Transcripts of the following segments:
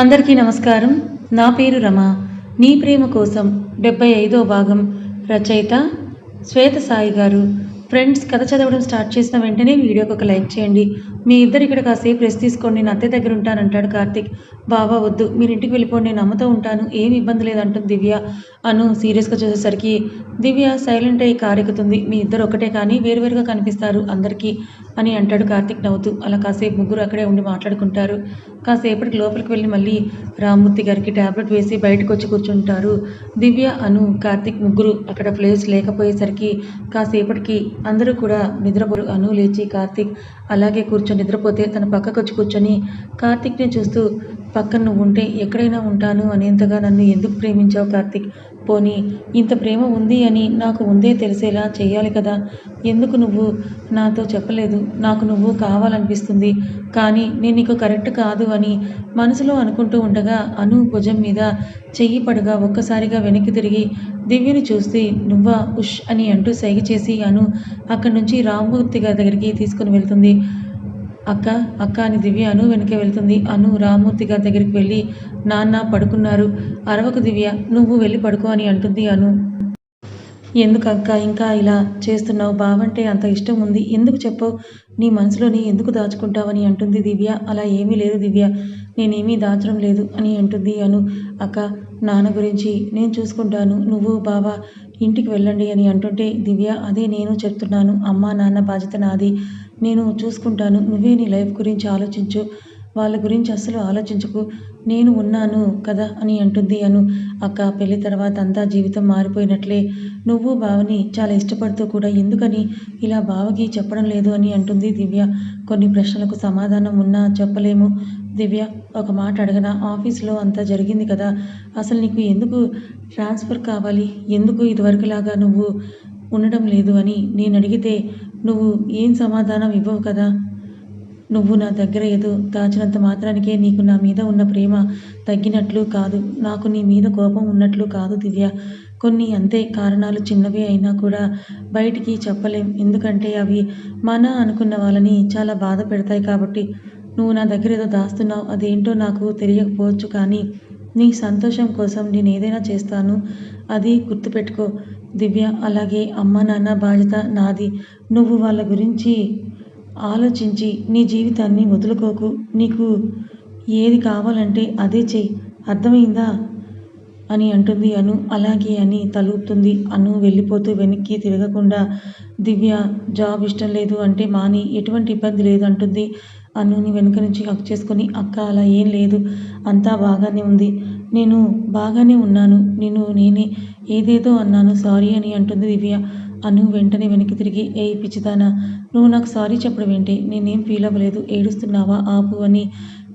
అందరికీ నమస్కారం. నా పేరు రమ. నీ ప్రేమ కోసం డెబ్బై ఐదో భాగం రచయిత శ్వేత సాయి గారు. ఫ్రెండ్స్ కథ చదవడం స్టార్ట్ చేసిన వెంటనే వీడియోకి ఒక లైక్ చేయండి. మీ ఇద్దరు ఇక్కడ కాసేపు రెస్ట్ తీసుకోండి. నేను అత్తయ్య దగ్గర ఉంటానంటాడు కార్తిక్. బాబా వద్దు. మీరు ఇంటికి వెళ్ళిపోండి. నేను అమ్మతో ఉంటాను. ఏం ఇబ్బంది లేదంటుంది దివ్య. అను సీరియస్గా చూసేసరికి దివ్య సైలెంట్ అయ్యి కారెక్కుతుంది. మీ ఇద్దరు ఒకటే కానీ వేరువేరుగా కనిపిస్తారు అందరికీ. అని అంటాడు కార్తిక్ నవ్వుతూ. అలా కాసేపు ముగ్గురు అక్కడే ఉండి మాట్లాడుకుంటారు. కాసేపటికి లోపలికి వెళ్ళి మళ్ళీ రామ్మూర్తి గారికి ట్యాబ్లెట్ వేసి బయటకు వచ్చి కూర్చుంటారు. దివ్య అను కార్తిక్ ముగ్గురు అక్కడ ప్లేస్ లేకపోయేసరికి కాసేపటికి అందరూ కూడా నిద్రపోరు. అను లేచి కార్తిక్ అలాగే కూర్చొని నిద్రపోతే తన పక్కకు వచ్చి కూర్చొని కార్తిక్ని చూస్తూ పక్కన నువ్వు ఉంటే ఎక్కడైనా ఉంటాను అనేంతగా నన్ను ఎందుకు ప్రేమించావు కార్తిక్? పోనీ ఇంత ప్రేమ ఉంది అని నాకు ముందే తెలిసేలా చేయాలి కదా? ఎందుకు నువ్వు నాతో చెప్పలేదు? నాకు నువ్వు కావాలనిపిస్తుంది. కానీ నేను నీకు కరెక్ట్ కాదు అని మనసులో అనుకుంటూ ఉండగా అను భుజం మీద చెయ్యి పడగా ఒక్కసారిగా వెనక్కి తిరిగి దివ్యని చూసి నువ్వా ఉష్ అని అంటూ సైగ చేసి అను అక్కడి నుంచి రామ్మూర్తి గారి దగ్గరికి తీసుకుని వెళ్తుంది. అక్క అక్క అని దివ్య అను వెనక వెళ్తుంది. అను రామూర్తి గారి దగ్గరికి వెళ్ళి నాన్న పడుకున్నారు. అరవకు దివ్య నువ్వు వెళ్ళి పడుకో అని అంటుంది అను. ఎందుకు అక్క ఇంకా ఇలా చేస్తున్నావు? బావంటే అంత ఇష్టం ఉంది. ఎందుకు చెప్పవు నీ మనసులోని ఎందుకు దాచుకుంటావని అంటుంది దివ్య. అలా ఏమీ లేదు దివ్య. నేనేమీ దాచడం లేదు అని అంటుంది అను. అక్క నాన్న గురించి నేను చూసుకుంటాను. నువ్వు బావా ఇంటికి వెళ్ళండి అని అంటుంటే దివ్య అదే నేను చెప్తున్నాను. అమ్మ నాన్న బాధ్యత నాది. నేను చూసుకుంటాను. నువ్వే నీ లైఫ్ గురించి ఆలోచించు. వాళ్ళ గురించి అస్సలు ఆలోచించకు. నేను ఉన్నాను కదా అని అంటుంది అను. అక్క పెళ్ళి తర్వాత అంతా జీవితం మారిపోయినట్లే. నువ్వు బావని చాలా ఇష్టపడుతూ కూడా ఎందుకని ఇలా బావకి చెప్పడం లేదు అని అంటుంది దివ్య. కొన్ని ప్రశ్నలకు సమాధానం ఉన్నా చెప్పలేము. దివ్య ఒక మాట అడగనా? ఆఫీస్లో అంతా జరిగింది కదా. అసలు నీకు ఎందుకు ట్రాన్స్ఫర్ కావాలి? ఎందుకు ఇదివరకులాగా నువ్వు ఉండడం లేదు అని నేను అడిగితే నువ్వు ఏం సమాధానం ఇవ్వవు కదా? నువ్వు నా దగ్గర ఏదో దాచినంత మాత్రానికే నీకు నా మీద ఉన్న ప్రేమ తగ్గినట్లు కాదు. నాకు నీ మీద కోపం ఉన్నట్లు కాదు దివ్య. కొన్ని అంతే కారణాలు చిన్నవే అయినా కూడా బయటికి చెప్పలేం. ఎందుకంటే అవి మన అనుకున్న వాళ్ళని చాలా బాధ పెడతాయి కాబట్టి. నువ్వు నా దగ్గర ఏదో దాస్తున్నావు. అదేంటో నాకు తెలియకపోవచ్చు కానీ నీ సంతోషం కోసం నేను ఏదైనా చేస్తాను. అది గుర్తుపెట్టుకో. దివ్య అలాగే అమ్మ నాన్న బాధ్యత నాది. నువ్వు వాళ్ళ గురించి ఆలోచించి నీ జీవితాన్ని వదులుకోకు. నీకు ఏది కావాలంటే అదే చెయ్యి. అర్థమైందా? అని అంటుంది అను. అలాగే అని తలుపుతుంది అను. వెళ్ళిపోతూ వెనక్కి తిరగకుండా దివ్య జాబ్ ఇష్టం లేదు అంటే మాని ఎటువంటి ఇబ్బంది లేదు అంటుంది అనుని వెనుక నుంచి హక్ చేసుకొని అక్క అలా ఏం లేదు. అంతా బాగానే ఉంది. నేను బాగానే ఉన్నాను. నేను నేనే ఏదేదో అన్నాను. సారీ అని అంటుంది దివ్య. అను వెంటనే వెనక్కి తిరిగి ఏ పిచ్చిదానా నువ్వు నాకు సారీ చెప్పడం ఏంటి? నేనేం ఫీల్ అవ్వలేదు. ఏడుస్తున్నావా? ఆపు అని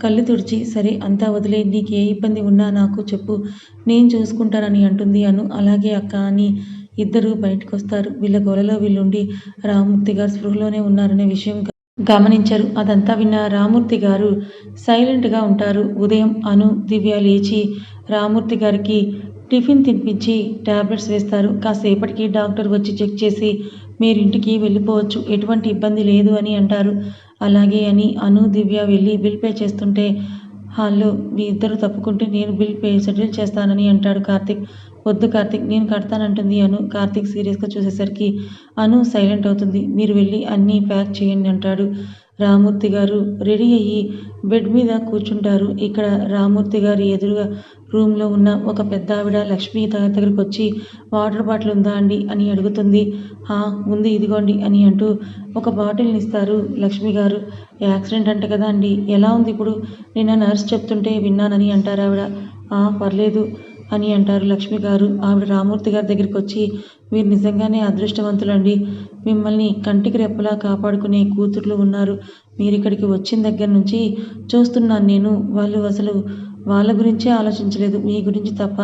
కళ్ళు తుడిచి సరే అంతా వదిలే నీకు ఏ ఇబ్బంది ఉన్నా నాకు చెప్పు. నేను చూసుకుంటానని అంటుంది అను. అలాగే అక్క అని ఇద్దరు బయటకు వస్తారు వీళ్ళ గోలలో వీళ్ళుండి రామూర్తి గారు స్పృహలోనే ఉన్నారనే విషయం గమనించరు. అదంతా విన్న రామూర్తి గారు సైలెంట్గా ఉంటారు. ఉదయం అను దివ్య లేచి రామూర్తి గారికి టిఫిన్ తినిపించి ట్యాబ్లెట్స్ వేస్తారు. కాసేపటికి డాక్టర్ వచ్చి చెక్ చేసి మీరింటికి వెళ్ళిపోవచ్చు. ఎటువంటి ఇబ్బంది లేదు అని అంటారు. అలాగే అని అను దివ్య వెళ్ళి బిల్ పే చేస్తుంటే హాల్లో మీ ఇద్దరు తప్పుకుంటే నేను బిల్ పే సెటిల్ చేస్తానని అంటాడు కార్తిక్. వద్దు కార్తిక్ నేను కడతానంటుంది అను. కార్తిక్ సీరియస్గా చూసేసరికి అను సైలెంట్ అవుతుంది. మీరు వెళ్ళి అన్నీ ప్యాక్ చేయండి అంటాడు. రామూర్తి గారు రెడీ అయ్యి బెడ్ మీద కూర్చుంటారు. ఇక్కడ రామూర్తి గారి ఎదురుగా రూమ్లో ఉన్న ఒక పెద్ద ఆవిడ లక్ష్మి దగ్గరికి వచ్చి వాటర్ బాటిల్ ఉందా అండి? అని అడుగుతుంది. ఉంది ఇదిగోండి అని అంటూ ఒక బాటిల్ని ఇస్తారు లక్ష్మి గారు. యాక్సిడెంట్ అంట కదా అండి ఎలా ఉంది ఇప్పుడు? నిన్న నర్స్ చెప్తుంటే విన్నానని అంటారు ఆవిడ. పర్లేదు. అని అంటారు లక్ష్మి గారు. ఆవిడ రామూర్తి గారి దగ్గరికి వచ్చి మీరు నిజంగానే అదృష్టవంతులండి. మిమ్మల్ని కంటికి రెప్పలా కాపాడుకునే కూతుర్లు ఉన్నారు. మీరు ఇక్కడికి వచ్చిన దగ్గర నుంచి చూస్తున్నాను నేను. వాళ్ళు అసలు వాళ్ళ గురించే ఆలోచించలేదు. మీ గురించి తప్ప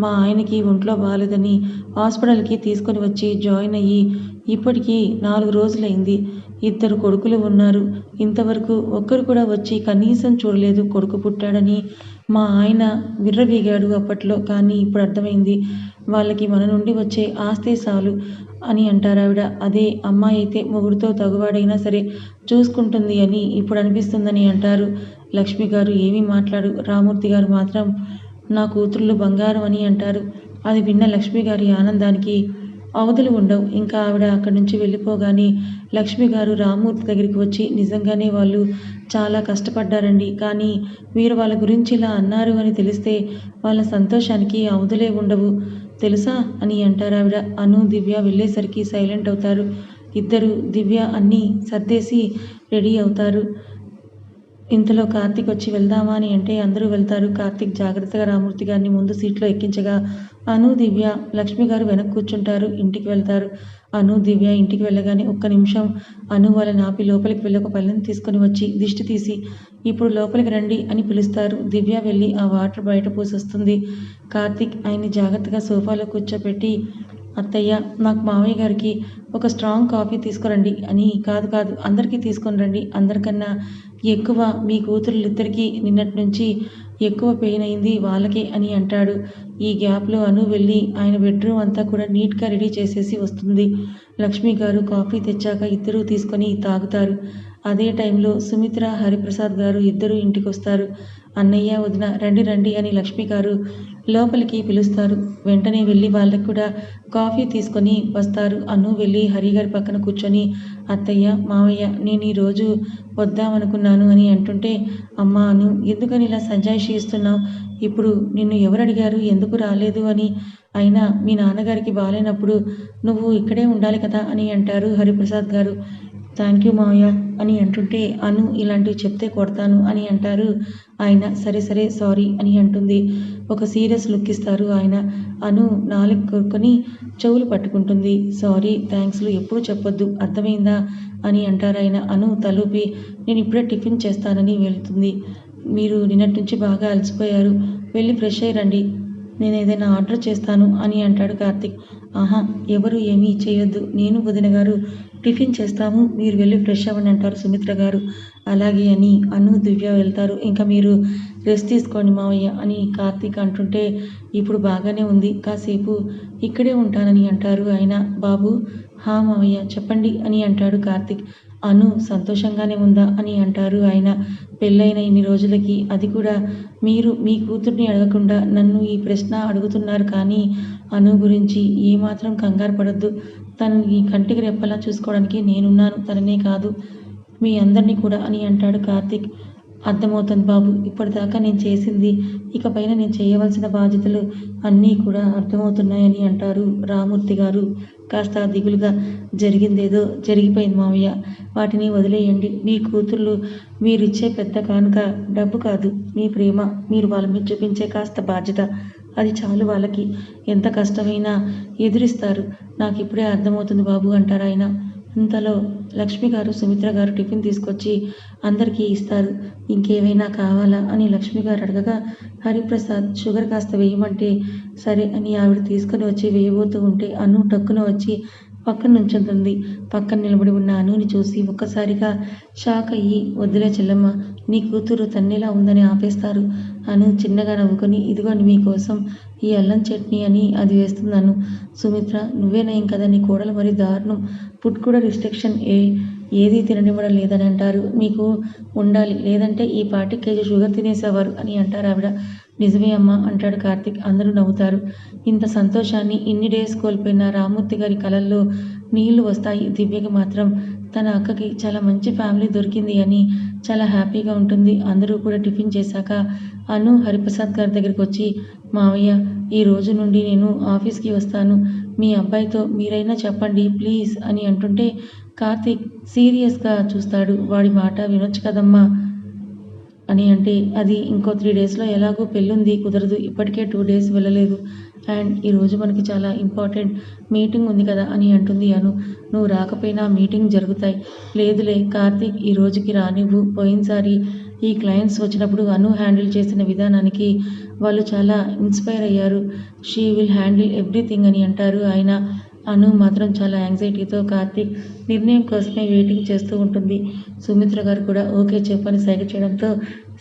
మా ఆయనకి ఒంట్లో బాగాలేదని హాస్పిటల్కి తీసుకొని వచ్చి జాయిన్ అయ్యి ఇప్పటికీ నాలుగు రోజులైంది. ఇద్దరు కొడుకులు ఉన్నారు. ఇంతవరకు ఒక్కరు కూడా వచ్చి కనీసం చూడలేదు. కొడుకు పుట్టాడని మా ఆయన విర్రవీగాడు అప్పట్లో కానీ ఇప్పుడు అర్థమైంది. వాళ్ళకి మన నుండి వచ్చే ఆస్తే చాలు అని అంటారావిడ అదే అమ్మాయి అయితే మొగుడుతో తగువాడైనా సరే చూసుకుంటుంది అని ఇప్పుడు అనిపిస్తుందని అంటారు. లక్ష్మి గారు ఏమీ మాట్లాడు. రామూర్తి గారు మాత్రం నా కూతుర్లు బంగారం అని అంటారు. అది విన్న లక్ష్మి గారి ఆనందానికి అవధులు ఉండవు. ఇంకా ఆవిడ అక్కడి నుంచి వెళ్ళిపోగానే లక్ష్మి గారు రామూర్తి దగ్గరికి వచ్చి నిజంగానే వాళ్ళు చాలా కష్టపడ్డారండి. కానీ మీరు వాళ్ళ గురించి ఇలా అన్నారు అని తెలిస్తే వాళ్ళ సంతోషానికి అవధులే ఉండవు. తెలుసా? అని అంటారు ఆవిడ. అను దివ్య వెళ్ళేసరికి సైలెంట్ అవుతారు. ఇద్దరు దివ్య అన్నీ సర్దేసి రెడీ అవుతారు. ఇంతలో కార్తీక్ వచ్చి వెళ్దామా? అని అంటే అందరూ వెళ్తారు. కార్తీక్ జాగ్రత్తగా రామూర్తి గారిని ముందు సీట్లో ఎక్కించగా అను దివ్య లక్ష్మి గారు వెనక్కి కూర్చుంటారు ఇంటికి వెళ్తారు. అను దివ్య ఇంటికి వెళ్ళగానే ఒక్క నిమిషం అను వాళ్ళని ఆపి లోపలికి వెళ్ళి ఒక పళ్ళని తీసుకొని వచ్చి దిష్టి తీసి ఇప్పుడు లోపలికి రండి అని పిలుస్తారు. దివ్య వెళ్ళి ఆ వాటర్ బయట పోసొస్తుంది. కార్తీక్ ఆయన్ని జాగ్రత్తగా సోఫాలో కూర్చోపెట్టి అత్తయ్య నాకు మావయ్య గారికి ఒక స్ట్రాంగ్ కాఫీ తీసుకురండి అని కాదు కాదు అందరికీ తీసుకొని రండి. అందరికన్నా ఎక్కువ మీ కూతురులిద్దరికీ నిన్నటి నుంచి ఎక్కువ పెయిన్ అయింది వాళ్ళకే అని అంటాడు. ఈ గ్యాప్లో అను వెళ్ళి ఆయన బెడ్రూమ్ అంతా కూడా నీట్గా రెడీ చేసేసి వస్తుంది. లక్ష్మి గారు కాఫీ తెచ్చాక ఇద్దరూ తీసుకొని తాగుతారు. అదే టైంలో సుమిత్ర హరిప్రసాద్ గారు ఇద్దరు ఇంటికి వస్తారు అన్నయ్య వదిన రండి రండి అని లక్ష్మి గారు లోపలికి పిలుస్తారు. వెంటనే వెళ్ళి వాళ్ళకి కూడా కాఫీ తీసుకొని వస్తారు. అను వెళ్ళి హరి గారి పక్కన కూర్చొని అత్తయ్య మావయ్య నేను ఈరోజు వద్దామనుకున్నాను అని అంటుంటే అమ్మ అను ఎందుకని ఇలా సంజాయిషి ఇస్తున్నావు? ఇప్పుడు నిన్ను ఎవరు అడిగారు ఎందుకు రాలేదు అని? అయినా మీ నాన్నగారికి బాగాలేనప్పుడు నువ్వు ఇక్కడే ఉండాలి కదా అని అంటారు హరిప్రసాద్ గారు. థ్యాంక్ యూ మావయ్య అని అంటుంటే అను ఇలాంటివి చెప్తే కొడతాను అని అంటారు. ఆయన సరే సరే సారీ అని అంటుంది. ఒక సీరియస్ లుక్ ఇస్తారు ఆయన. అను నాలుగు కొరుకొని చెవులు పట్టుకుంటుంది. సారీ థ్యాంక్స్లు ఎప్పుడు చెప్పొద్దు అర్థమైందా అని అంటారు ఆయన. అను తలూపి నేను ఇప్పుడే టిఫిన్ చేస్తానని వెళ్తుంది. మీరు నిన్నటి నుంచి బాగా అలసిపోయారు. వెళ్ళి ఫ్రెష్ అయ్యి రండి. నేను ఏదైనా ఆర్డర్ చేస్తాను అని అంటాడు కార్తిక్. ఆహా ఎవరు ఏమీ చేయొద్దు. నేను వదిన గారు టిఫిన్ చేస్తాము మీరు వెళ్ళి ఫ్రెష్ అవ్వండి అంటారు సుమిత్ర గారు. అలాగే అని అను దివ్య వెళ్తారు. ఇంకా మీరు రెస్ట్ తీసుకోండి మావయ్య అని కార్తీక్ అంటుంటే ఇప్పుడు బాగానే ఉంది. కాసేపు ఇక్కడే ఉంటానని అంటారు ఆయన. బాబు హా మావయ్య చెప్పండి అని అంటాడు కార్తీక్. అను సంతోషంగానే ఉందా అని అంటారు ఆయన. పెళ్ళైన ఇన్ని రోజులకి అది కూడా మీరు మీ కూతుర్ని అడగకుండా నన్ను ఈ ప్రశ్న అడుగుతున్నారు కానీ అను గురించి ఏమాత్రం కంగారు పడద్దు. తనని కంటికి రెప్పలా చూసుకోవడానికి నేనున్నాను తననే కాదు మీ అందరినీ కూడా అని అంటాడు కార్తీక్. అర్థమవుతుంది బాబు ఇప్పటిదాకా నేను చేసింది ఇకపైన నేను చేయవలసిన బాధ్యతలు అన్నీ కూడా అర్థమవుతున్నాయని అంటారు రామూర్తి గారు. కాస్త దిగులుగా జరిగిందేదో జరిగిపోయింది మావయ్య. వాటిని వదిలేయండి. మీ కూతుర్లు మీరిచ్చే పెద్ద కానుక డబ్బు కాదు. మీ ప్రేమ మీరు వాళ్ళ మీద చూపించే కాస్త బాధ్యత. అది చాలు వాళ్ళకి. ఎంత కష్టమైనా ఎదురిస్తారు. నాకు ఇప్పుడే అర్థమవుతుంది బాబు అంటారు ఆయన. ఇంతలో లక్ష్మి గారు సుమిత్ర గారు టిఫిన్ తీసుకొచ్చి అందరికీ ఇస్తారు. ఇంకేమైనా కావాలా అని లక్ష్మి గారు అడగగా హరిప్రసాద్ షుగర్ కాస్త వేయమంటే సరే అని ఆవిడ తీసుకుని వచ్చి వేయబోతూ ఉంటే అను టక్కున వచ్చి పక్కన నుంచుంటుంది. పక్కన నిలబడి ఉన్న అనుని చూసి ఒక్కసారిగా షాక్ అయ్యి వద్దులే చెల్లమ్మ నీ కూతురు తన్నేలా ఉందని ఆపేస్తారు. అను చిన్నగా నవ్వుకొని ఇదిగోండి మీకోసం ఈ అల్లం చట్నీ అని అది వేస్తున్నాను సుమిత్ర నువ్వే నయం కదా నీ కోడలు మరి దారుణం. ఫుడ్ కూడా రిస్ట్రిక్షన్ ఏ ఏది తిననివ్వడం లేదని అంటారు. మీకు ఉండాలి. లేదంటే ఈ పాటి కేజీ షుగర్ తినేసేవారు అని అంటారు ఆవిడ. నిజమే అమ్మ అంటాడు కార్తిక్. అందరూ నవ్వుతారు. ఇంత సంతోషాన్ని ఇన్ని డేస్ కోల్పోయిన రామూర్తి గారి కళల్లో నీళ్ళు వస్తాయి. దివ్యకి మాత్రం తన అక్కకి చాలా మంచి ఫ్యామిలీ దొరికింది అని చాలా హ్యాపీగా ఉంటుంది. అందరూ కూడా టిఫిన్ చేశాక అను హరిప్రసాద్ గారి దగ్గరికి వచ్చి మావయ్య ఈ రోజు నుండి నేను ఆఫీస్కి వస్తాను. మీ అబ్బాయితో మీరైనా చెప్పండి ప్లీజ్ అని అంటుంటే కార్తీక్ సీరియస్గా చూస్తాడు. వాడి మాట వినొచ్చు కదమ్మా? అని అంటే అది ఇంకో త్రీ డేస్లో ఎలాగో పెళ్ళుంది కుదరదు ఇప్పటికే టూ డేస్ వెళ్ళలేదు. అండ్ ఈరోజు మనకి చాలా ఇంపార్టెంట్ మీటింగ్ ఉంది కదా అని అంటుంది అను. నువ్వు రాకపోయినా మీటింగ్ జరుగుతాయి. లేదులే కార్తీక్ ఈ రోజుకి రానివ్వు. పోయినసారి ఈ క్లయింట్స్ వచ్చినప్పుడు అను హ్యాండిల్ చేసిన విధానానికి వాళ్ళు చాలా ఇన్స్పైర్ అయ్యారు. షీ విల్ హ్యాండిల్ ఎవ్రీథింగ్ అని అంటారు ఆయన. అను మాత్రం చాలా యాంగ్జైటీతో కార్తీక్ నిర్ణయం కోసమే వెయిటింగ్ చేస్తూ ఉంటుంది. సుమిత్ర గారు కూడా ఓకే చెప్పని సైగ చేయడంతో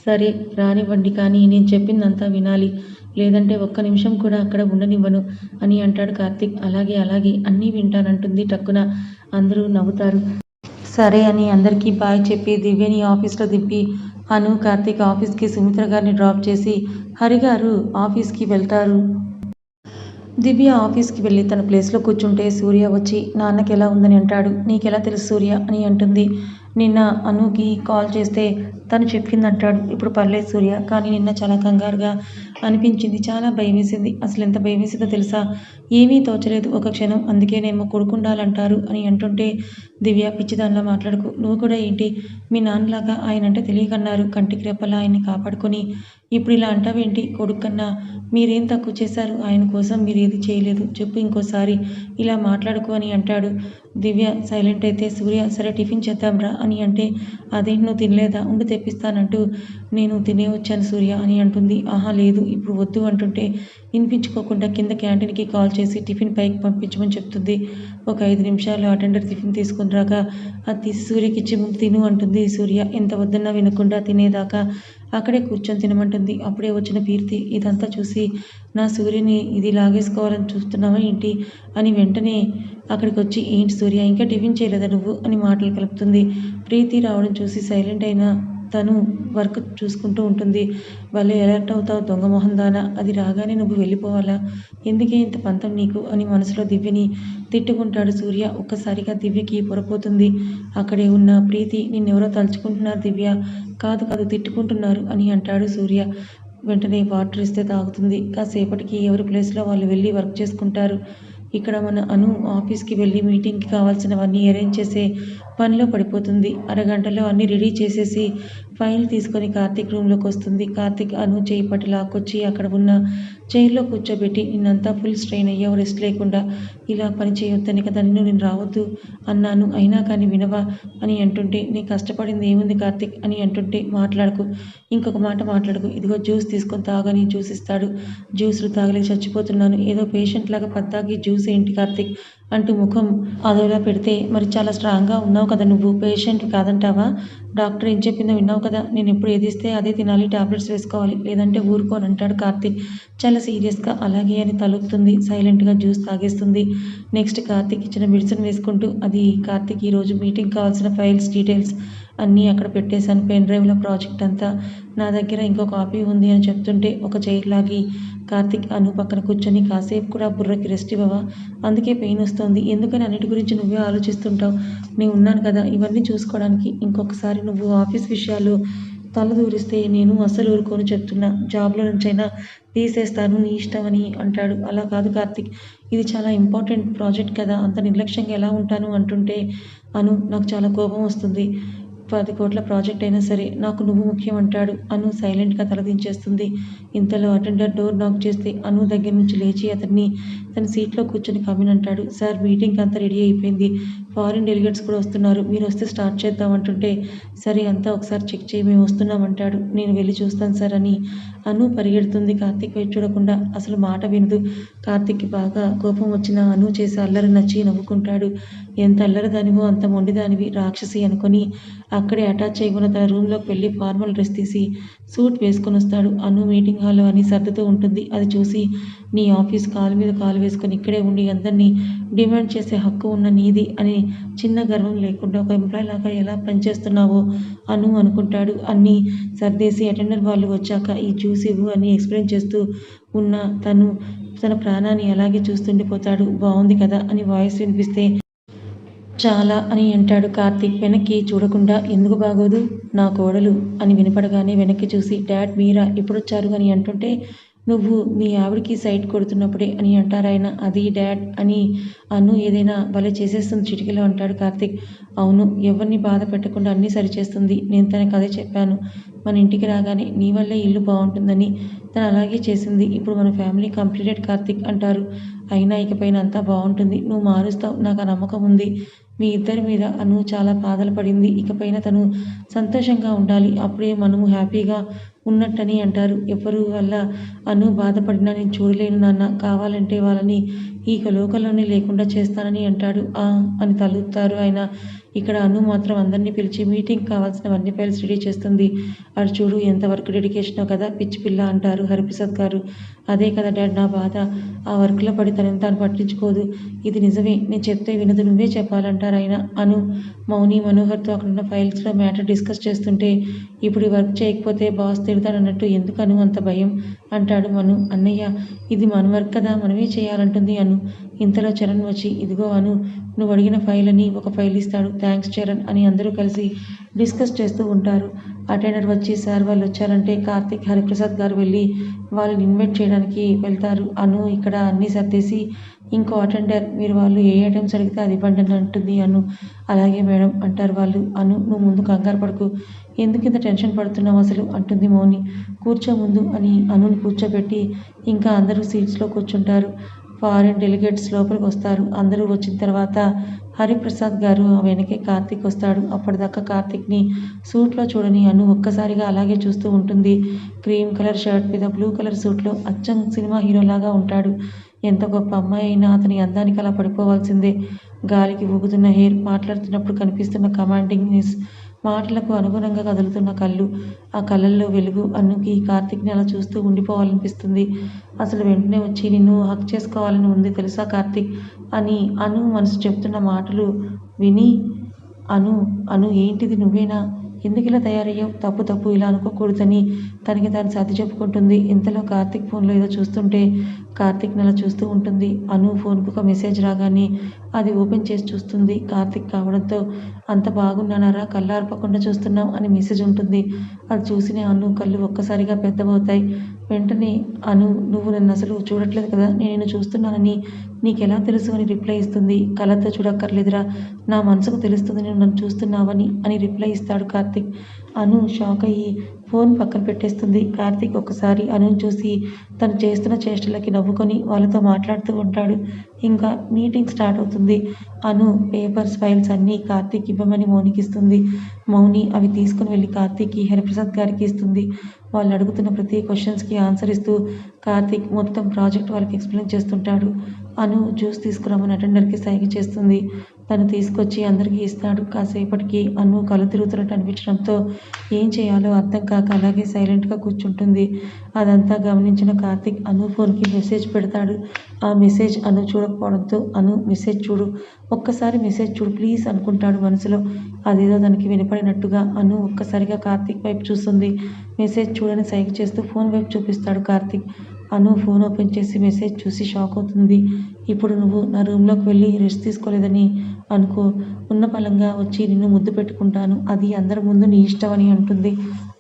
సరే రానివ్వండి కానీ నేను చెప్పిందంతా వినాలి. లేదంటే ఒక్క నిమిషం కూడా అక్కడ ఉండనివ్వను అని అంటాడు కార్తీక్. అలాగే అలాగే అన్నీ వింటానంటుంది టక్కున. అందరూ నవ్వుతారు. సరే అని అందరికీ బాయ్ చెప్పి దివ్యని ఆఫీస్లో దింపి అను కార్తీక్ ఆఫీస్కి సుమిత్ర గారిని డ్రాప్ చేసి హరిగారు ఆఫీస్కి వెళ్తారు. దివ్య ఆఫీస్కి వెళ్ళి తన ప్లేస్లో కూర్చుంటే సూర్య వచ్చి నాన్నకి ఎలా ఉందని అంటాడు? నీకెలా తెలుసు సూర్య? అని అంటుంది. నిన్న అనుకి కాల్ చేస్తే తను చెప్పింది అంటాడు ఇప్పుడు పర్లేదు సూర్య కానీ నిన్న చాలా కంగారుగా అనిపించింది చాలా భయం వేసింది అసలు ఎంత భయం వేసిందో తెలుసా? ఏమీ తోచలేదు ఒక క్షణం. అందుకేనేమో కొడుకుండాలంటారు అని అంటుంటే దివ్య పిచ్చిదానిలా మాట్లాడుకు. నువ్వు కూడా ఏంటి? మీ నాన్నలాగా ఆయన అంటే తెలియకన్నారు. కంటికి రెప్పలా ఆయన్ని కాపాడుకొని ఇప్పుడు ఇలా అంటావేంటి? కొడుకన్నా మీరేం తక్కువ చేశారు? ఆయన కోసం మీరు ఏది చేయలేదు. చెప్పు ఇంకోసారి. ఇలా మాట్లాడుకో అని అంటాడు. దివ్య సైలెంట్ అయితే సూర్య సరే టిఫిన్ చేద్దాంరా అని అంటే అదేంటి నువ్వు తినలేదా? ఉండి తెప్పిస్తానంటూ నేను తినే వచ్చాను సూర్య అని అంటుంది. ఆహా లేదు ఇప్పుడు వద్దు అంటుంటే వినిపించుకోకుండా కింద క్యాంటీన్కి కాల్ చేసి టిఫిన్ పైకి పంపించమని చెప్తుంది. ఒక ఐదు నిమిషాలు అటెండర్ టిఫిన్ తీసుకుని రాక అది తీసి సూర్యకి ఇచ్చి తిను అంటుంది సూర్య. ఎంత వద్దన్నా వినకుండా తినేదాకా అక్కడే కూర్చొని తినమంటుంది. అప్పుడే వచ్చిన కీర్తి ఇదంతా చూసి నా సూర్యుని ఇది లాగేసుకోవాలని చూస్తున్నావా ఏంటి? అని వెంటనే అక్కడికి వచ్చి ఏంటి సూర్య ఇంకా టిఫిన్ చేయలేదా నువ్వు? అని మాటలు కలుపుతుంది. ప్రీతి రావడం చూసి సైలెంట్ అయిన తను వర్క్ చూసుకుంటూ ఉంటుంది. వాళ్ళు అలర్ట్ అవుతావు దొంగ మొహం దానా? అది రాగానే నువ్వు వెళ్ళిపోవాలా? ఎందుకే ఇంత పంతం నీకు? అని మనసులో దివ్యని తిట్టుకుంటాడు సూర్య. ఒక్కసారిగా దివ్యకి పొరపోతుంది. అక్కడే ఉన్న ప్రీతి నిన్నెవరో తలుచుకుంటున్నారు దివ్య? కాదు కాదు తిట్టుకుంటున్నారు అని అంటాడు సూర్య. వెంటనే వాటర్ ఇస్తే తాగుతుంది. కాసేపటికి ఎవరి ప్లేస్లో వాళ్ళు వెళ్ళి వర్క్ చేసుకుంటారు. ఇక్కడ మన అను ఆఫీస్కి వెళ్ళి మీటింగ్కి కావాల్సినవన్నీ అరేంజ్ చేసే పనిలో పడిపోతుంది. అరగంటలో అన్నీ రెడీ చేసేసి ఫైల్ తీసుకొని కార్తీక్ రూమ్లోకి వస్తుంది. కార్తీక్ అను చేయి పట్టి లాక్కొచ్చి అక్కడ ఉన్న చైర్లో కూర్చోబెట్టి నిన్నంతా ఫుల్ స్ట్రెయిన్ అయ్యావు రెస్ట్ లేకుండా ఇలా పని చేయొద్దని కదా నిన్ను నేను రావద్దు అన్నాను. అయినా కానీ వినవా అని అంటుంటే నీ కష్టపడింది ఏముంది కార్తీక్ అని అంటుంటే మాట్లాడకు ఇంకొక మాట మాట్లాడకు. ఇదిగో జ్యూస్ తీసుకొని తాగని జ్యూస్ ఇస్తాడు. జ్యూస్లు తాగలేక చచ్చిపోతున్నాను. ఏదో పేషెంట్ లాగా పద్దాకి జ్యూస్ ఏంటి కార్తీక్? అంటూ ముఖం అదోలా పెడితే మరి చాలా స్ట్రాంగ్గా ఉన్నావు కదా నువ్వు పేషెంట్ కాదంటావా? డాక్టర్ ఏం చెప్పిందో విన్నావు కదా? నేను ఎప్పుడు ఏది ఇస్తే అదే తినాలి టాబ్లెట్స్ వేసుకోవాలి లేదంటే ఊరుకోని అంటాడు కార్తీక్. చాలా సీరియస్గా అలాగే అని తలుపుతుంది సైలెంట్గా జ్యూస్ తాగేస్తుంది. నెక్స్ట్ కార్తీక్ ఇచ్చిన మెడిసిన్ వేసుకుంటూ అది కార్తీక్ ఈరోజు మీటింగ్ కావాల్సిన ఫైల్స్ డీటెయిల్స్ అన్నీ అక్కడ పెట్టేశాను పెన్ డ్రైవ్లో ప్రాజెక్ట్ అంతా. నా దగ్గర ఇంకో కాపీ ఉంది అని చెప్తుంటే ఒక చైర్ లాగి కార్తీక్ అను పక్కన కూర్చొని కాసేపు కూడా బుర్రకి రెస్ట్ ఇవ్వవా? అందుకే పెయిన్ వస్తుంది. ఎందుకని అన్నిటి గురించి నువ్వే ఆలోచిస్తుంటావు? నేను ఉన్నాను కదా ఇవన్నీ చూసుకోవడానికి. ఇంకొకసారి నువ్వు ఆఫీస్ విషయాలు తలదూరిస్తే నేను అసలు ఊరుకోను చెప్తున్నా. జాబ్లో నుంచైనా తీసేస్తాను నీ ఇష్టం అని అంటాడు. అలా కాదు కార్తీక్. ఇది చాలా ఇంపార్టెంట్ ప్రాజెక్ట్ కదా. అంత నిర్లక్ష్యంగా ఎలా ఉంటాను అంటుంటే అను నాకు చాలా కోపం వస్తుంది. పది కోట్ల ప్రాజెక్ట్ అయినా సరే నాకు నువ్వు ముఖ్యం అంటాడు అను సైలెంట్గా తలదించేస్తుంది. ఇంతలో అటెండర్ డోర్ నాక్ చేస్తే అను దగ్గర నుంచి లేచి అతన్ని తన సీట్లో కూర్చొని కమిన్ అంటాడు. సార్ మీటింగ్ అంతా రెడీ అయిపోయింది. ఫారిన్ డెలిగేట్స్ కూడా వస్తున్నారు. మీరు వస్తే స్టార్ట్ చేద్దాం అంటుంటే సరే అంతా ఒకసారి చెక్ చేయి మేము వస్తున్నామంటాడు నేను వెళ్ళి చూస్తాను సార్ అని అను పరిగెడుతుంది కార్తీక్ వైపు చూడకుండా. అసలు మాట వినదు. కార్తీక్కి బాగా కోపం వచ్చిన అను చేసి అల్లరి నచ్చి నవ్వుకుంటాడు. ఎంత అల్లరిదానివో అంత మొండిదానివి రాక్షసి అనుకొని అక్కడే అటాచ్ చేయకుండా తన రూమ్లోకి వెళ్ళి ఫార్మల్ డ్రెస్ తీసి సూట్ వేసుకొని వస్తాడు. అను మీటింగ్ హాల్లో అని సర్దుతూ ఉంటుంది. అది చూసి నీ ఆఫీస్ కాలు మీద కాలు వేసుకొని ఇక్కడే ఉండి అందరినీ డిమాండ్ చేసే హక్కు ఉన్న నీది అని చిన్న గర్వం లేకుండా ఒక ఎంప్లాయ్ లాగా ఎలా పనిచేస్తున్నావో అను అనుకుంటాడు. అన్నీ సర్దేసి అటెండర్ వాళ్ళు వచ్చాక ఈ జ్యూస్ ఇవ్వు అని ఎక్స్ప్లెయిన్ చేస్తూ ఉన్న తను తన ప్రాణాన్ని అలాగే చూస్తుండిపోతాడు. బాగుంది కదా అని వాయిస్ వినిపిస్తే చాలా అని అంటాడు కార్తీక్. వెనక్కి చూడకుండా ఎందుకు బాగోదు? నా కోడలు అని వినపడగానే వెనక్కి చూసి డాడ్ మీరా ఎప్పుడొచ్చారు అని అంటుంటే నువ్వు మీ ఆవిడకి సైట్ కొడుతున్నప్పుడే అని అంటారాయన. అది డాడ్ అని అను ఏదైనా భలే చేసేస్తుంది చిటికలో అంటాడు కార్తీక్. అవును ఎవరిని బాధ పెట్టకుండా అన్నీ సరిచేస్తుంది. నేను తనకు అదే చెప్పాను. మన ఇంటికి రాగానే నీ వల్లే ఇల్లు బాగుంటుందని తను అలాగే చేసింది. ఇప్పుడు మన ఫ్యామిలీ కంప్లీటెడ్ కార్తీక్ అంటారు. అయినా ఇకపైన అంతా బాగుంటుంది. నువ్వు మారుస్తావు. నాకు ఆ నమ్మకం ఉంది. మీ ఇద్దరి మీద అను చాలా బాధలు పడింది. ఇకపైన తను సంతోషంగా ఉండాలి. అప్పుడే మనము హ్యాపీగా ఉన్నట్టని అంటారు. ఎవరు వల్ల అను బాధపడినా నేను చూడలేను నాన్న. కావాలంటే వాళ్ళని ఈ లోకల్లోనే లేకుండా చేస్తానని అంటాడు. ఆ అని తలుపుతారు ఆయన. ఇక్కడ అను మాత్రం అందరినీ పిలిచి మీటింగ్ కావాల్సినవన్నీ ఫైల్స్ రెడీ చేస్తుంది. అటు చూడు ఎంత వర్క్ డెడికేషనో కదా పిచ్చి పిల్ల అంటారు హరిప్రసాద్ గారు. అదే కదా డాడ్ నా బాధ. ఆ వర్క్లో పడి తనని తాను పట్టించుకోదు. ఇది నిజమే. నేను చెప్తే వినదు. నువ్వే చెప్పాలంటారు ఆయన. అను. మౌని మనోహర్తో అక్కడున్న ఫైల్స్లో మ్యాటర్ డిస్కస్ చేస్తుంటే ఇప్పుడు వర్క్ చేయకపోతే బాస్ తిడతాడన్నట్టు ఎందుకు అను? అంత భయం అంటాడు మను. అన్నయ్య ఇది మన వర్క్ కదా. మనమే చేయాలంటుంది అను. ఇంతలో చరణ్ వచ్చి ఇదిగో అను నువ్వు అడిగిన ఫైల్ అని ఒక ఫైల్ ఇస్తాడు. థ్యాంక్స్ చరణ్ అని అందరూ కలిసి డిస్కస్ చేస్తూ ఉంటారు. అటెండర్ వచ్చి సార్ వాళ్ళు వచ్చారంటే కార్తిక్ హరిప్రసాద్ గారు వెళ్ళి వాళ్ళని ఇన్వైట్ చేయడానికి వెళ్తారు. అను ఇక్కడ అన్నీ సర్దేసి ఇంకో అటెండర్ మీరు వాళ్ళు ఏ ఐటమ్స్ అడిగితే అది ఇవ్వండి అని అంటుంది అను. అలాగే మేడం అంటారు వాళ్ళు. అను నువ్వు ముందు కంగారు పడకు. ఎందుకు ఇంత టెన్షన్ పడుతున్నావు అసలు? అంటుంది మౌని. కూర్చో ముందు అని అనుని కూర్చోబెట్టి ఇంకా అందరూ సీట్స్లో కూర్చుంటారు. ఫారిన్ డెలిగేట్స్ లోపలికి వస్తారు. అందరూ వచ్చిన తర్వాత హరిప్రసాద్ గారు వెనకే కార్తీక్ వస్తాడు. అప్పటిదాకా కార్తీక్ని సూట్లో చూడని అను ఒక్కసారిగా అలాగే చూస్తూ ఉంటుంది. క్రీమ్ కలర్ షర్ట్ మీద బ్లూ కలర్ సూట్లో అచ్చం సినిమా హీరోలాగా ఉంటాడు. ఎంత గొప్ప అమ్మాయి అయినా అతని అందానికి అలా పడిపోవాల్సిందే. గాలికి ఊగుతున్న హెయిర్ మాట్లాడుతున్నప్పుడు కనిపిస్తున్న కమాండింగ్నెస్ మాటలకు అనుగుణంగా కదులుతున్న కళ్ళు. ఆ కళ్ళల్లో వెలుగు అన్నుకి కార్తీక్ని అలా చూస్తూ ఉండిపోవాలనిపిస్తుంది. అసలు వెంటనే వచ్చి నిన్ను హక్ చేసుకోవాలని ఉంది తెలుసా కార్తీక్? అని అను మనసు చెప్తున్న మాటలు విని అను అను ఏంటిది నువ్వేనా? ఎందుకు ఇలా తయారయ్యావు? తప్పు తప్పు ఇలా అనుకోకూడదని తనకి తాను సర్ది చెప్పుకుంటుంది. ఇంతలో కార్తీక్ ఫోన్లో ఏదో చూస్తుంటే కార్తీక్ నెల చూస్తూ ఉంటుంది. అను ఫోన్కు ఒక మెసేజ్ రాగానే అది ఓపెన్ చేసి చూస్తుంది. కార్తీక్ కావడంతో అంత బాగున్నానారా? కళ్ళార్పకుండా చూస్తున్నాం అని మెసేజ్ ఉంటుంది. అది చూసిన అను కళ్ళు ఒక్కసారిగా పెద్దవవుతాయి. వెంటనే అను నువ్వు నన్ను అసలు చూడట్లేదు కదా? నేను చూస్తున్నానని నీకెలా తెలుసు అని రిప్లై ఇస్తుంది. కళ్ళతో చూడక్కర్లేదురా. నా మనసుకు తెలుస్తుంది నేను నన్ను చూస్తున్నావని అని రిప్లై ఇస్తాడు కార్తిక్. అను షాక్ అయ్యి ఫోన్ పక్కన పెట్టేస్తుంది. కార్తీక్ ఒకసారి అనుని చూసి తను చేస్తున్న చేష్టలకి నవ్వుకొని వాళ్ళతో మాట్లాడుతూ ఉంటాడు. ఇంకా మీటింగ్ స్టార్ట్ అవుతుంది. అను పేపర్స్ ఫైల్స్ అన్నీ కార్తీక్ ఇవ్వమని మౌనికి ఇస్తుంది మౌని అవి తీసుకుని వెళ్ళి కార్తీక్కి హరిప్రసాద్ గారికి ఇస్తుంది. వాళ్ళు అడుగుతున్న ప్రతి క్వశ్చన్స్కి ఆన్సర్ ఇస్తూ కార్తీక్ మొత్తం ప్రాజెక్ట్ వాళ్ళకి ఎక్స్ప్లెయిన్ చేస్తుంటాడు. అను జ్యూస్ తీసుకురమ్మని అటెండర్కి సైగ చేస్తుంది. తను తీసుకొచ్చి అందరికీ ఇస్తాడు. కాసేపటికి అను కళ్ళు తిరుగుతున్నట్టు అనిపించడంతో ఏం చేయాలో అర్థం కాక అలాగే సైలెంట్గా కూర్చుంటుంది. అదంతా గమనించిన కార్తిక్ అను ఫోన్కి మెసేజ్ పెడతాడు. ఆ మెసేజ్ అను చూడకపోవడంతో అను మెసేజ్ చూడు. ఒక్కసారి మెసేజ్ చూడు ప్లీజ్ అనుకుంటాడు మనసులో. అదేదో తనకి వినపడినట్టుగా అను ఒక్కసారిగా కార్తిక్ వైపు చూస్తుంది. మెసేజ్ చూడని సైగ చేస్తూ ఫోన్ వైపు చూపిస్తాడు కార్తిక్. అను ఫోన్ ఓపెన్ చేసి మెసేజ్ చూసి షాక్ అవుతుంది. ఇప్పుడు నువ్వు నా రూమ్లోకి వెళ్ళి రెస్ట్ తీసుకోలేదని అనుకో. ఉన్న బలంగా వచ్చి నిన్ను ముద్దు పెట్టుకుంటాను. అది అందరి ముందు నీ ఇష్టం అని అంటుంది.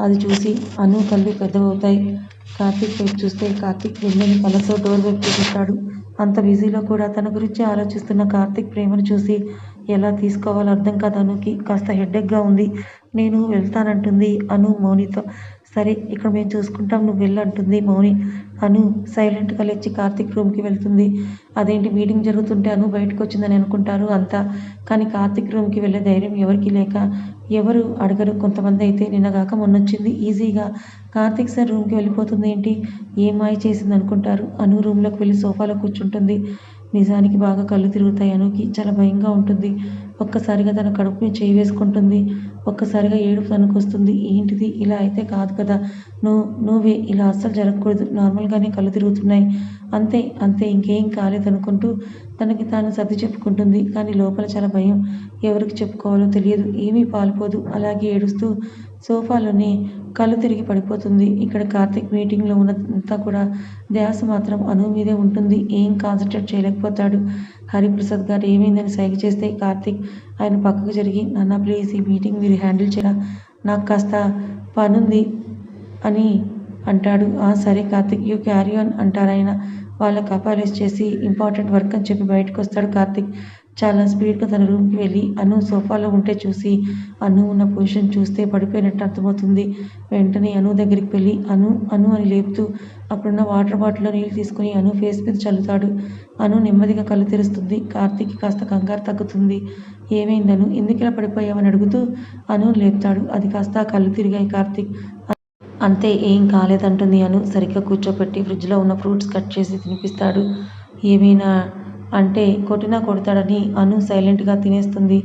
అది చూసి అను కళ్ళు పెద్దవవుతాయి. కార్తీక్ వైపు చూస్తే కార్తీక్ వెళ్ళని కళ్ళతో డోర్ వైపు చూపిస్తాడు అంత బిజీలో కూడా తన గురించి ఆలోచిస్తున్న కార్తీక్ ప్రేమను చూసి ఎలా తీసుకోవాలో అర్థం కాదు అనుకి. కాస్త హెడ్డెక్గా ఉంది. నేను వెళ్తానంటుంది అను మౌనితో. సరే ఇక్కడ మేము చూసుకుంటాం నువ్వు వెళ్ళంటుంది మౌని. అను సైలెంట్గా లేచి కార్తిక్ రూమ్కి వెళ్తుంది. అదేంటి మీటింగ్ జరుగుతుంటే అను బయటకు వచ్చిందని అనుకుంటారు అంతా. కానీ కార్తిక్ రూమ్కి వెళ్ళే ధైర్యం ఎవరికి లేక ఎవరు అడగరు. కొంతమంది అయితే నిన్నగాక మొన్నొచ్చింది. ఈజీగా. కార్తిక్ సార్ రూమ్కి వెళ్ళిపోతుంది ఏంటి? ఏమాయి చేసింది అనుకుంటారు అను రూమ్లోకి వెళ్ళి సోఫాలో కూర్చుంటుంది. నిజానికి బాగా కళ్ళు తిరుగుతాయి అనుకి చాలా భయంగా ఉంటుంది. ఒక్కసారిగా తన కడుపు చేయి వేసుకుంటుంది. ఒక్కసారిగా ఏడుపు తనకొస్తుంది. ఏంటిది? ఇలా అయితే కాదు కదా. నువ్వు నువ్వే ఇలా అస్సలు జరగకూడదు. నార్మల్గానే కళ్ళు తిరుగుతున్నాయి. అంతే అంతే ఇంకేం కాలేదనుకుంటూ తనకి తాను సర్ది చెప్పుకుంటుంది. కానీ లోపల చాలా భయం. ఎవరికి చెప్పుకోవాలో తెలియదు. ఏమీ పాల్పోదు. అలాగే ఏడుస్తూ సోఫాలోనే కళ్ళు తిరిగి పడిపోతుంది. ఇక్కడ కార్తిక్ మీటింగ్లో ఉన్నంతా కూడా ధ్యాస మాత్రం అను మీదే ఉంటుంది. ఏం కాన్సన్ట్రేట్ చేయలేకపోతాడు. హరిప్రసాద్ గారు ఏమైందని సైగ చేస్తే కార్తిక్ ఆయన పక్కకు జరిగి నాన్న ప్లీజ్ ఈ మీటింగ్ మీరు హ్యాండిల్ చేయరా? నాకు కాస్త పనుంది అని అంటాడు. ఆ సరే కార్తిక్ యూ క్యారీ ఆన్ అంటారు ఆయన. వాళ్ళకి అపాలైజ్ చేసి ఇంపార్టెంట్ వర్క్ అని చెప్పి బయటకు వస్తాడు కార్తిక్. చాలా స్పీడ్గా తన రూమ్కి వెళ్ళి అను సోఫాలో ఉంటే చూసి అను ఉన్న పొజిషన్ చూస్తే పడిపోయినట్టు అర్థమవుతుంది. వెంటనే అను దగ్గరికి వెళ్ళి అను అను అని లేపుతూ అక్కడున్న వాటర్ బాటిల్లో నీళ్ళు తీసుకుని అను ఫేస్ మీద చల్లుతాడు. అను నెమ్మదిగా కళ్ళు తెరుస్తుంది. కార్తీక్ కాస్త కంగారు తగ్గుతుంది. ఏమైందను ఎందుకు ఇలా పడిపోయావని అడుగుతూ అను లేపుతాడు. అది కాస్త కళ్ళు తిరిగాయి కార్తీక్. అంతే ఏం కాలేదంటుంది అను. సరిగ్గా కూర్చోపెట్టి ఫ్రిడ్జ్లో ఉన్న ఫ్రూట్స్ కట్ చేసి తినిపిస్తాడు. ఏమైనా అంటే కొట్టినా కొడతాడని అను సైలెంట్గా తినేస్తుంది.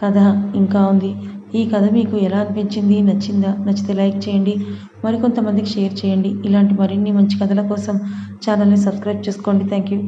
కథ ఇంకా ఉంది. ఈ కథ మీకు ఎలా అనిపించింది? నచ్చిందా? నచ్చితే లైక్ చేయండి. మరికొంతమందికి షేర్ చేయండి. ఇలాంటి మరిన్ని మంచి కథల కోసం ఛానల్ని సబ్స్క్రైబ్ చేసుకోండి. Thank you